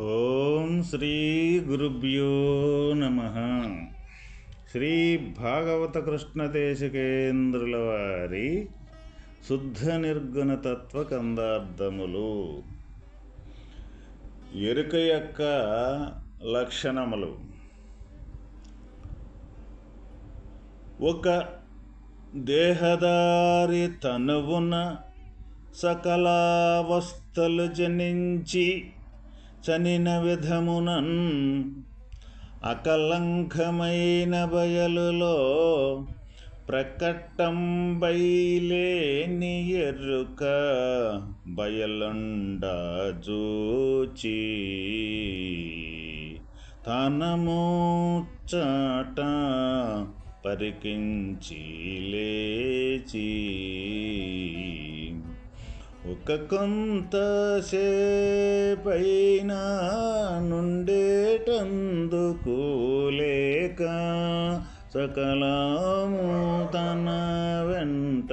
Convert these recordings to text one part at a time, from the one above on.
ఓం శ్రీ గురుభ్యో నమ. శ్రీ భాగవత కృష్ణ దేశికేంద్రుల వారి శుద్ధ నిర్గుణ తత్వ కందార్థములు ఎరుక యొక్క లక్షణములు. ఒక దేహదారి తనువున సకలావస్థలు జనించి చనిన విధమునన్ అకలంకమైన బయలులో ప్రకటం బయలేని ఎరుక బయలుండ జూచి. తనము చాట పరికించి లేచి. ఒక కొంత సేపైన నుండేటందుకు లేక సకలము తన వెంట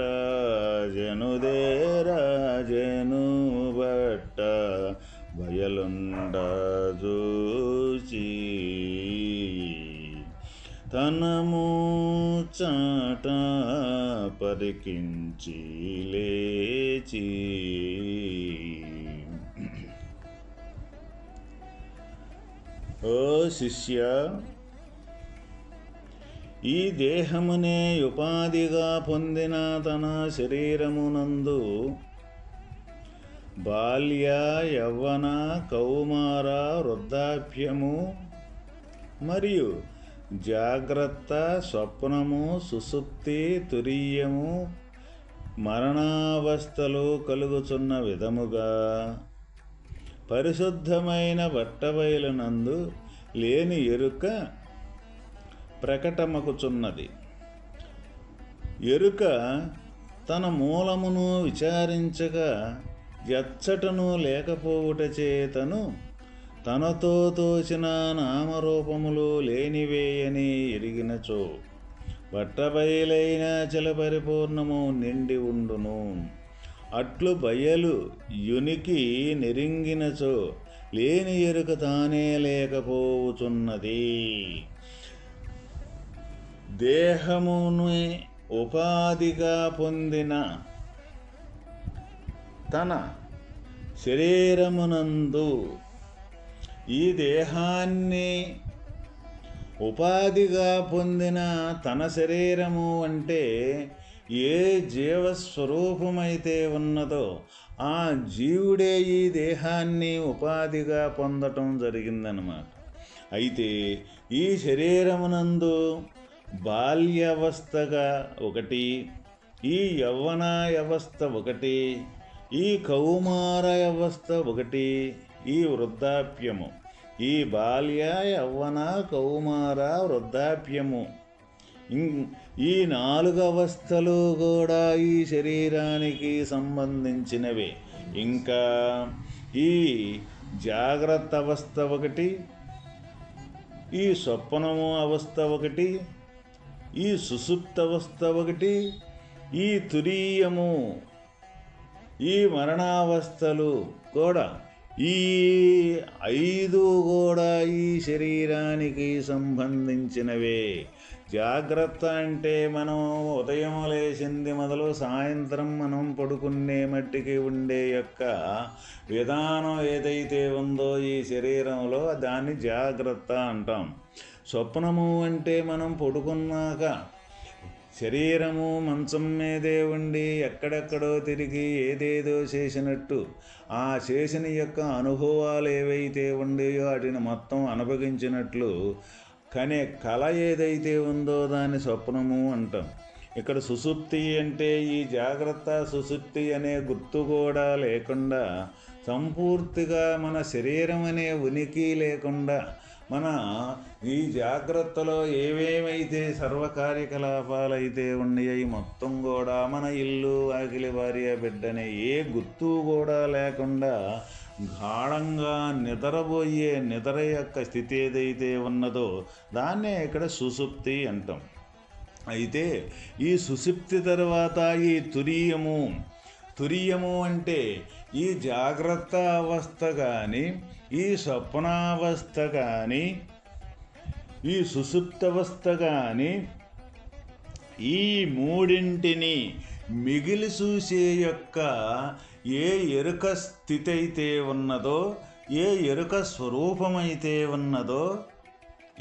జనుదేరా జను బట్ట బయలుండ చూచి తనము చాట పరికించి లేచి ఓ శిష్య ఈ దేహమునే ఉపాధిగా పొందిన తన శరీరమునందు బాల్య యవ్వన కౌమార వృద్ధాప్యము మరియు జాగ్రత్త స్వప్నము సుసుప్తి తురీయము మరణావస్థలు కలుగుచున్న విధముగా పరిశుద్ధమైన బట్టబయలునందు లేని ఎరుక ప్రకటమకుచున్నది. ఎరుక తన మూలమును విచారించగా ఎచ్చటను లేకపోవుట చేతను తనతో తోచిన నామరూపములు లేనివేయని ఎరిగినచో. బట్టబయలైన చల పరిపూర్ణము నిండి ఉండును. అట్లు బయలు యునికి నెరింగినచో లేని ఎరుక తానే లేకపోవుచున్నది. దేహమునే ఉపాధిగా పొందిన తన శరీరమునందు ఈ దేహాన్ని ఉపాధిగా పొందిన తన శరీరము అంటే ఏ జీవస్వరూపమైతే ఉన్నదో ఆ జీవుడే ఈ దేహాన్ని ఉపాధిగా పొందటం జరిగిందనమాట అయితే ఈ శరీరమునందు బాల్యవస్థగా ఒకటి ఈ యవ్వనాయవస్థ ఒకటి ఈ కౌమార వ్యవస్థ ఒకటి ఈ వృద్ధాప్యము. ఈ బాల్య యవ్వన కౌమార వృద్ధాప్యము. ఈ నాలుగు అవస్థలు కూడా ఈ శరీరానికి సంబంధించినవే. ఇంకా ఈ జాగ్రత్త అవస్థ ఒకటి ఈ స్వప్నము అవస్థ ఒకటి ఈ సుసుప్త అవస్థ ఒకటి ఈ తురీయము ఈ మరణావస్థలు కూడా ఈ ఐదు కూడా ఈ శరీరానికి సంబంధించినవే. జాగ్రత్త అంటే మనం ఉదయం లేచింది మొదలు సాయంత్రం మనం పడుకునే మట్టికి ఉండే యొక్క విధానం ఏదైతే ఉందో ఈ శరీరంలో దాన్ని జాగ్రత్త అంటాం. స్వప్నము అంటే మనం పడుకున్నాక శరీరము మంచం మీదే ఉండి ఎక్కడెక్కడో తిరిగి ఏదేదో చేసినట్టు ఆ చేసిన యొక్క అనుభవాలు ఏవైతే ఉండేయో వాటిని మొత్తం అనుభవించినట్లు కానీ కళ ఏదైతే ఉందో దాన్ని స్వప్నము అంటాం. ఇక్కడ సుసుప్తి అంటే ఈ జాగ్రత్త సుసుప్తి అనే గుర్తు కూడా లేకుండా సంపూర్తిగా మన శరీరం అనే ఉనికి లేకుండా మన ఈ జాగ్రత్తలో ఏవేమైతే సర్వ కార్యకలాపాలైతే ఉన్నాయో మొత్తం కూడా మన ఇల్లు ఆకిలి భార్య బిడ్డనే ఏ గుర్తు కూడా లేకుండా గాఢంగా నిద్రపోయే నిద్ర యొక్క స్థితి ఏదైతే ఉన్నదో దాన్నే ఇక్కడ సుసుప్తి అంటాం. అయితే ఈ సుసుప్తి తర్వాత ఈ తురీయము తురీయము అంటే ఈ జాగ్రత్త అవస్థ కానీ ఈ స్వప్నావస్థ కానీ ఈ సుసుప్తవస్థ కానీ ఈ మూడింటిని మిగిలి చూసే యొక్క ఏ ఎరుక స్థితి అయితే ఉన్నదో ఏ ఎరుక స్వరూపమైతే ఉన్నదో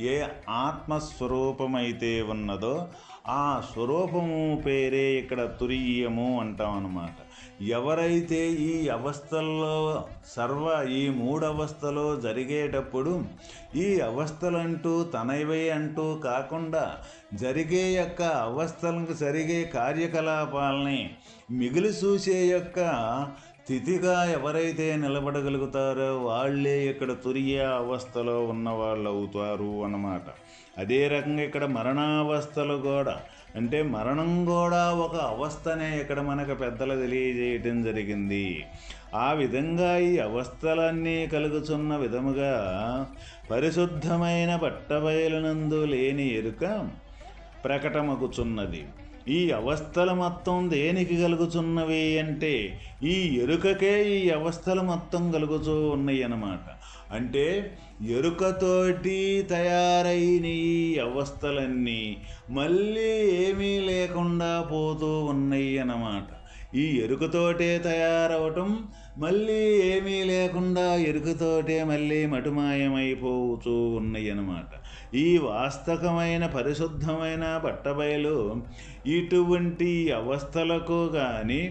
ఏ ఆత్మస్వరూపమైతే ఉన్నదో ఆ స్వరూపము పేరే ఇక్కడ తురీయము అంటాం అన్నమాట ఎవరైతే ఈ అవస్థల్లో సర్వ ఈ మూడవస్థలో జరిగేటప్పుడు ఈ అవస్థలంటూ తనవే అంటూ కాకుండా జరిగే యొక్క అవస్థలకు జరిగే కార్యకలాపాలని మిగిలి చూసే యొక్క స్థితిగా ఎవరైతే నిలబడగలుగుతారో వాళ్ళే ఇక్కడ తురియ అవస్థలో ఉన్న వాళ్ళు అవుతారు అన్నమాట. అదే రకంగా ఇక్కడ మరణావస్థలు కూడా. అంటే మరణం కూడా ఒక అవస్థనే ఇక్కడ మనకు పెద్దలు తెలియజేయటం జరిగింది. ఆ విధంగా ఈ అవస్థలన్నీ కలుగుతున్న విధముగా పరిశుద్ధమైన బట్టబయలునందు లేని ఎరుక ప్రకటమగుచున్నది. ఈ అవస్థలు మొత్తం దేనికి కలుగుతున్నవి అంటే ఈ ఎరుకకే ఈ అవస్థల మొత్తం కలుగుతూ ఉన్నాయి అన్నమాట. అంటే ఎరుకతోటి తయారైన ఈ అవస్థలన్నీ మళ్ళీ ఏమీ లేకుండా పోతూ ఉన్నాయి అన్నమాట. ఈ ఎరుకతోటే తయారవటం మళ్ళీ ఏమీ లేకుండా ఎరుకతోటే మళ్ళీ మటుమాయమైపోతూ ఉన్నాయి అన్నమాట ఈ వాస్తవమైన పరిశుద్ధమైన పట్టబయలు ఇటువంటి అవస్థలకు కానీ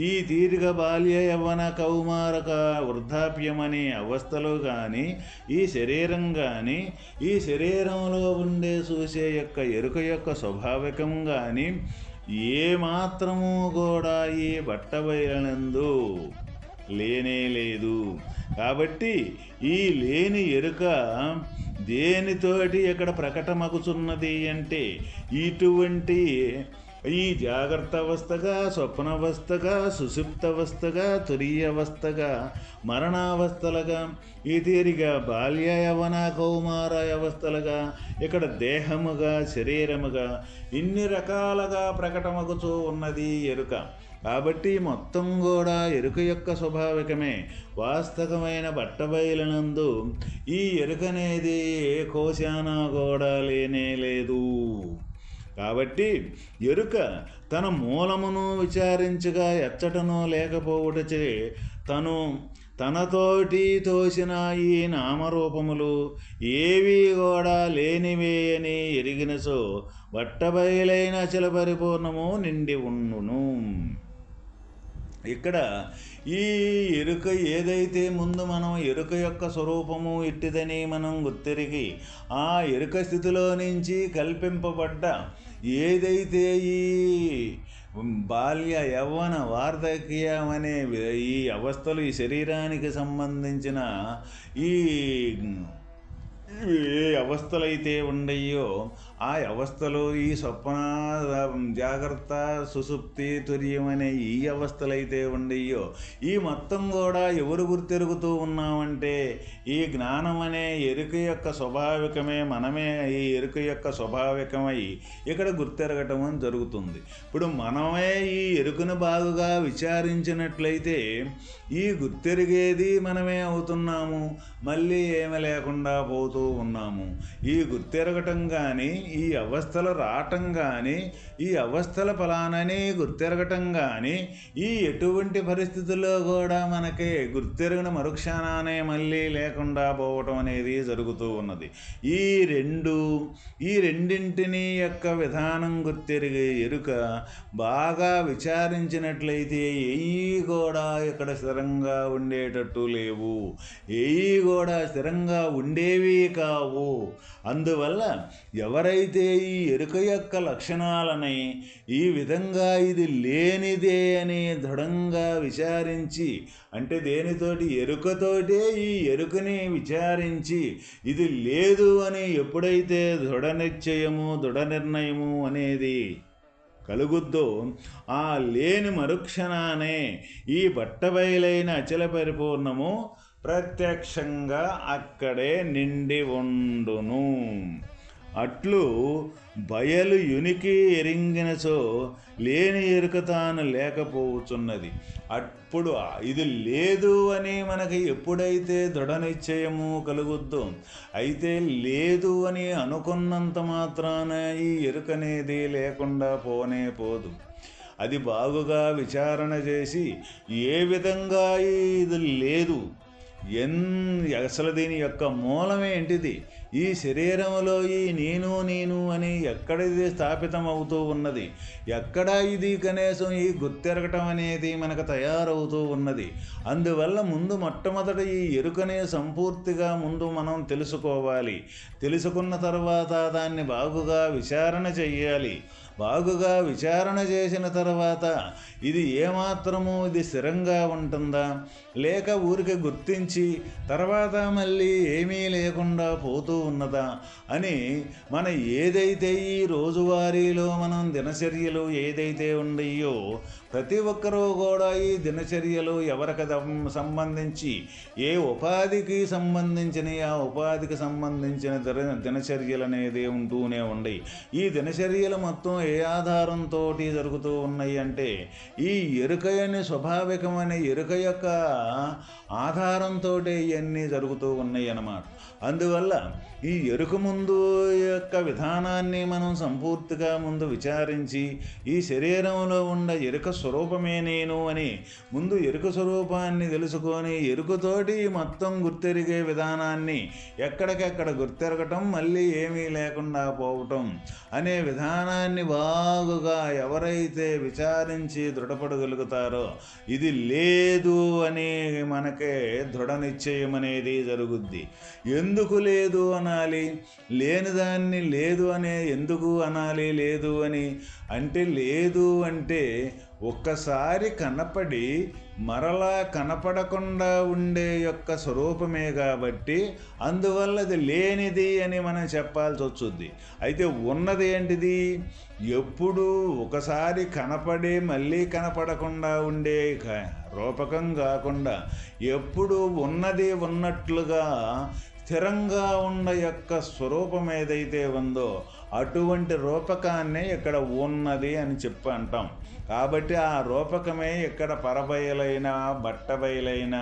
ఈ దీర్ఘ బాల్య యవ్వన కౌమారక వృద్ధాప్యమనే అవస్థలు కానీ ఈ శరీరం కానీ ఈ శరీరంలో ఉండే చూసే యొక్క ఎరుక యొక్క స్వాభావికం కానీ ఏ మాత్రము కూడా ఈ బట్టబయలందు లేనే లేదు. కాబట్టి ఈ లేని ఎరుక దేనితోటి ఇక్కడ ప్రకటమగుచున్నది అంటే ఇటువంటి ఈ జాగ్రత్త అవస్థగా స్వప్నవస్థగా సుషుప్తవస్థగా తురీయవస్థగా మరణావస్థలుగా ఈ తీరిగా బాల్య యవన కౌమార అవస్థలుగా ఇక్కడ దేహముగా శరీరముగా ఇన్ని రకాలుగా ప్రకటమగుచూ ఉన్నది ఎరుక. కాబట్టి మొత్తం కూడా ఎరుక యొక్క స్వాభావికమే. వాస్తవమైన బట్టబయలనందు ఈ ఎరుకనేది ఏ కోశానా కూడా లేనే లేదు. కాబట్టి ఎరుక తన మూలమును విచారించగా ఎచ్చటను లేకపోవుటచే తను తనతోటి తోసిన ఈ నామరూపములు ఏవి కూడా లేనివే అని ఎరిగినసో బట్టబయలైన అచల పరిపూర్ణము నిండి ఉండును. ఇక్కడ ఈ ఎరుక ఏదైతే ముందు మనం ఎరుక యొక్క స్వరూపము ఇట్టిదని మనం గుర్తెరిగి ఆ ఎరుక స్థితిలో నుంచి కల్పింపబడ్డ ఏదైతే ఈ బాల్య యవ్వన వార్ధక్యం అనే ఈ అవస్థలు ఈ శరీరానికి సంబంధించిన ఈ ఏ అవస్థలైతే ఉండయో ఆ అవస్థలు ఈ స్వప్న జాగ్రత్త సుసుప్తి తుర్యమనే అనే ఈ అవస్థలైతే ఉండయో ఈ మొత్తం కూడా ఎవరు గుర్తెరుగుతూ ఉన్నామంటే ఈ జ్ఞానం అనే ఎరుక యొక్క స్వాభావికమే మనమే ఈ ఎరుక యొక్క స్వాభావికమై ఇక్కడ గుర్తెరగటం జరుగుతుంది. ఇప్పుడు మనమే ఈ ఎరుకను బాగుగా విచారించినట్లయితే ఈ గుర్తెరిగేది మనమే అవుతున్నాము మళ్ళీ ఏమి లేకుండా పోతూ ఉన్నాము. ఈ గుర్తెరగటం కానీ ఈ అవస్థలు రావటం కానీ ఈ అవస్థల ఫలానని గుర్తెరగటం కానీ ఈ ఎటువంటి పరిస్థితుల్లో కూడా మనకి గుర్తెరగిన మరుక్షణానే మళ్ళీ లేకుండా పోవటం అనేది జరుగుతూ ఉన్నది. ఈ రెండు ఈ రెండింటిని యొక్క విధానం గుర్తెరిగే ఎరుక బాగా విచారించినట్లయితే ఏవి కూడా ఇక్కడ స్థిరంగా ఉండేటట్టు లేవు. ఏవి కూడా స్థిరంగా ఉండేవి కావు. అందువల్ల ఎవరైతే ఈ ఎరుక యొక్క లక్షణాలని ఈ విధంగా ఇది లేనిదే అని దృఢంగా విచారించి అంటే దేనితోటి? ఎరుకతోటే ఈ ఎరుకని విచారించి ఇది లేదు అని ఎప్పుడైతే దృఢ నిశ్చయము దృఢ నిర్ణయము అనేది కలుగుద్దో ఆ లేని మరుక్షణానే ఈ బట్టబయలైన అచల పరిపూర్ణము ప్రత్యక్షంగా అక్కడే నిండి ఉండును. అట్లు బయలు యునికి ఎరింగినచో లేని ఎరుక తాను లేకపోవచ్చున్నది అప్పుడు ఇది లేదు అని మనకి ఎప్పుడైతే దృఢ నిశ్చయము కలుగుద్దో అయితే లేదు అని అనుకున్నంత మాత్రాన ఈ ఎరుకనేది లేకుండా పోనే పోదు. అది బాగుగా విచారణ చేసి ఏ విధంగా ఇది లేదు ఎన్ అసలు దీని యొక్క మూలమేంటిది ఈ శరీరంలో ఈ నేను నేను అని ఎక్కడ ఇది స్థాపితం అవుతూ ఉన్నది? ఎక్కడ ఇది కనీసం ఈ గుర్తెరగటం అనేది మనకు తయారవుతూ ఉన్నది? అందువల్ల ముందు మొట్టమొదట ఈ ఎరుకనే సంపూర్తిగా ముందు మనం తెలుసుకోవాలి. తెలుసుకున్న తర్వాత దాన్ని బాగుగా విచారణ చెయ్యాలి. బాగుగా విచారణ చేసిన తర్వాత ఇది ఏమాత్రము ఇది స్థిరంగా ఉంటుందా? లేక ఊరికి గుర్తించి తర్వాత మళ్ళీ ఏమీ లేకుండా పోతూ ఉన్నదా? అని మన ఏదైతే ఈ రోజువారీలో మనం దినచర్యలు ఏదైతే ఉండయో ప్రతి ఒక్కరూ కూడా ఈ దినచర్యలు ఎవరికి సంబంధించి ఏ ఉపాధికి సంబంధించిన ఆ ఉపాధికి సంబంధించిన దిన దినచర్యలు అనేది ఉంటూనే ఉండయి ఈ దినచర్యలు మొత్తం ఏ ఆధారంతో జరుగుతూ ఉన్నాయి అంటే ఈ ఎరుకయని స్వాభావికమైన ఎరుక యొక్క ఆధారంతో ఇవన్నీ జరుగుతూ ఉన్నాయి అన్నమాట. అందువల్ల ఈ ఎరుక ముందు యొక్క విధానాన్ని మనం సంపూర్తిగా ముందు విచారించి ఈ శరీరంలో ఉన్న ఎరుక స్వరూపమే నేను అని ముందు ఎరుక స్వరూపాన్ని తెలుసుకొని ఎరుకతోటి మొత్తం గుర్తెరిగే విధానాన్ని ఎక్కడికెక్కడ గుర్తెరగటం మళ్ళీ ఏమీ లేకుండా పోవటం అనే విధానాన్ని బాగుగా ఎవరైతే విచారించి దృఢపడగలుగుతారో ఇది లేదు అని మనకే దృఢ నిశ్చయం అనేది జరుగుద్ది. ఎందుకు లేదు అనాలి? లేని దాన్ని లేదు అనే ఎందుకు అనాలి? లేదు అని అంటే లేదు అంటే ఒక్కసారి కనపడి మరలా కనపడకుండా ఉండే యొక్క స్వరూపమే కాబట్టి అందువల్ల అది లేనిది అని మనం చెప్పాల్సి వచ్చుద్ది అయితే ఉన్నది ఏంటిది? ఎప్పుడు ఒకసారి కనపడి మళ్ళీ కనపడకుండా ఉండే రూపకం కాకుండా ఎప్పుడు ఉన్నది ఉన్నట్లుగా స్థిరంగా ఉన్న యొక్క స్వరూపం ఏదైతే ఉందో అటువంటి రూపకాన్నే ఇక్కడ ఉన్నది అని చెప్పి అంటాం. కాబట్టి ఆ రూపకమే ఇక్కడ పరబయలైన బట్టబయలైన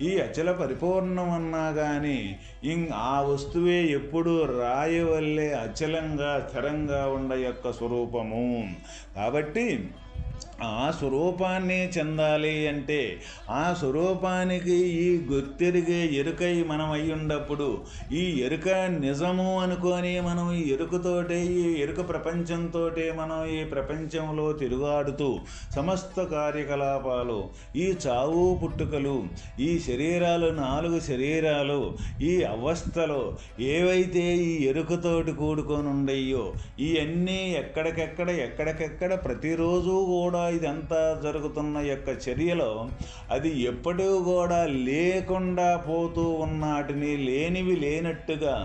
ఈ అచల పరిపూర్ణమన్నా కానీ ఇం ఆ వస్తువే ఎప్పుడు రాయి వల్లే అచలంగా స్థిరంగా ఉండ యొక్క స్వరూపము. కాబట్టి ఆ స్వరూపాన్ని చెందాలి అంటే ఆ స్వరూపానికి ఈ గుర్తెరిగే ఎరుకై మనం అయ్యుండప్పుడు ఈ ఎరుక నిజము అనుకొని మనం ఈ ఎరుకతోటే ఈ ఎరుక ప్రపంచంతో మనం ఈ ప్రపంచంలో తిరుగాడుతూ సమస్త కార్యకలాపాలు ఈ చావు పుట్టుకలు ఈ శరీరాలు నాలుగు శరీరాలు ఈ అవస్థలు ఏవైతే ఈ ఎరుకతోటి కూడుకొని ఉండయో ఇవన్నీ ఎక్కడికెక్కడ ఎక్కడికెక్కడ ప్రతిరోజు కూడా కూడా ఇదంతా జరుగుతున్న యొక్క చర్యలో అది ఎప్పుడూ కూడా లేకుండా పోతూ ఉన్నాటిని లేనివి లేనట్టుగా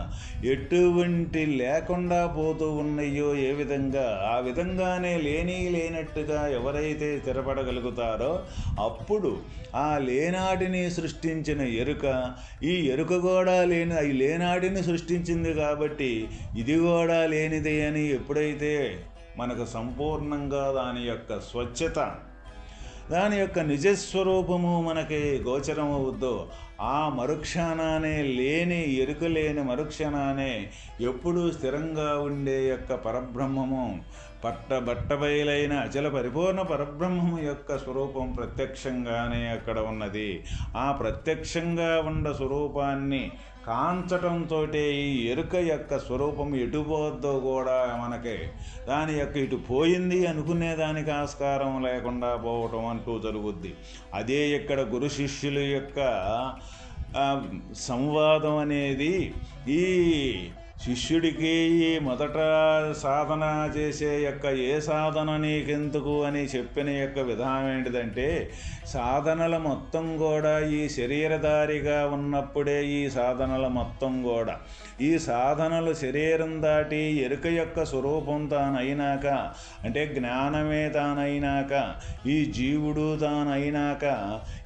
ఎటువంటి లేకుండా పోతూ ఉన్నాయో ఏ విధంగా ఆ విధంగానే లేని లేనట్టుగా ఎవరైతే స్థిరపడగలుగుతారో అప్పుడు ఆ లేనాటిని సృష్టించిన ఎరుక ఈ ఎరుక కూడా లేని ఈ లేనాటిని సృష్టించింది కాబట్టి ఇది కూడా లేనిదే అని ఎప్పుడైతే మనకు సంపూర్ణంగా దాని యొక్క స్వచ్ఛత దాని యొక్క నిజస్వరూపము మనకి గోచరం ఆ మరుక్షణానే లేని ఎరుక లేని మరుక్షణానే ఎప్పుడూ స్థిరంగా ఉండే యొక్క పరబ్రహ్మము పట్ట బట్టబయలైన అచల పరిపూర్ణ పరబ్రహ్మము యొక్క స్వరూపం ప్రత్యక్షంగానే అక్కడ ఉన్నది. ఆ ప్రత్యక్షంగా ఉన్న స్వరూపాన్ని కాంచటంతో ఈ ఎరుక యొక్క స్వరూపం ఎటుపోద్దో కూడా మనకి. దాని యొక్క ఇటు పోయింది అనుకునే దానికి ఆస్కారం లేకుండా పోవటం అంటూ జరుగుద్ది. అదే ఇక్కడ గురు శిష్యుల యొక్క సంవాదం అనేది ఈ శిష్యుడికి మొదట సాధన చేసే యొక్క ఏ సాధన నీకెందుకు అని చెప్పిన యొక్క విధానం ఏంటిదంటే సాధనల మొత్తం కూడా ఈ శరీరధారిగా ఉన్నప్పుడే ఈ సాధనల మొత్తం కూడా. ఈ సాధనలు శరీరం దాటి ఎరుక యొక్క స్వరూపం తానైనాక అంటే జ్ఞానమే తానైనాక ఈ జీవుడు తానైనాక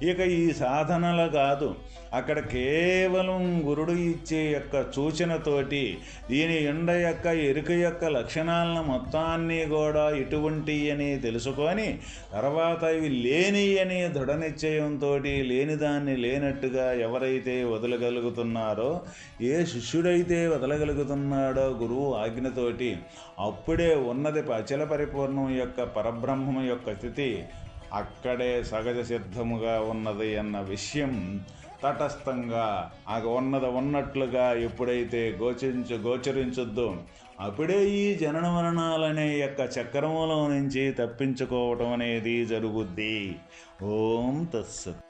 ఇక ఈ సాధనలు కాదు. అక్కడ కేవలం గురుడు ఇచ్చే యొక్క సూచనతోటి దీని ఎండ యొక్క ఎరుక యొక్క లక్షణాలను మొత్తాన్ని కూడా ఇటువంటి అని తెలుసుకొని తర్వాత ఇవి లేని అని దృఢ నిశ్చయంతో లేని దాన్ని లేనట్టుగా ఎవరైతే వదలగలుగుతున్నారో ఏ శిష్యుడైతే వదలగలుగుతున్నాడో గురువు ఆజ్ఞతోటి అప్పుడే ఉన్నది అచల పరిపూర్ణం యొక్క పరబ్రహ్మం యొక్క స్థితి అక్కడే సహజ సిద్ధముగా ఉన్నది అన్న విషయం తటస్థంగా ఆ ఉన్నది ఉన్నట్లుగా ఎప్పుడైతే గోచరించు గోచరించుద్దో అప్పుడే ఈ జనన మరణాలనే యొక్క చక్రములో నుంచి తప్పించుకోవటం అనేది జరుగుద్ది. ఓం తస్సత్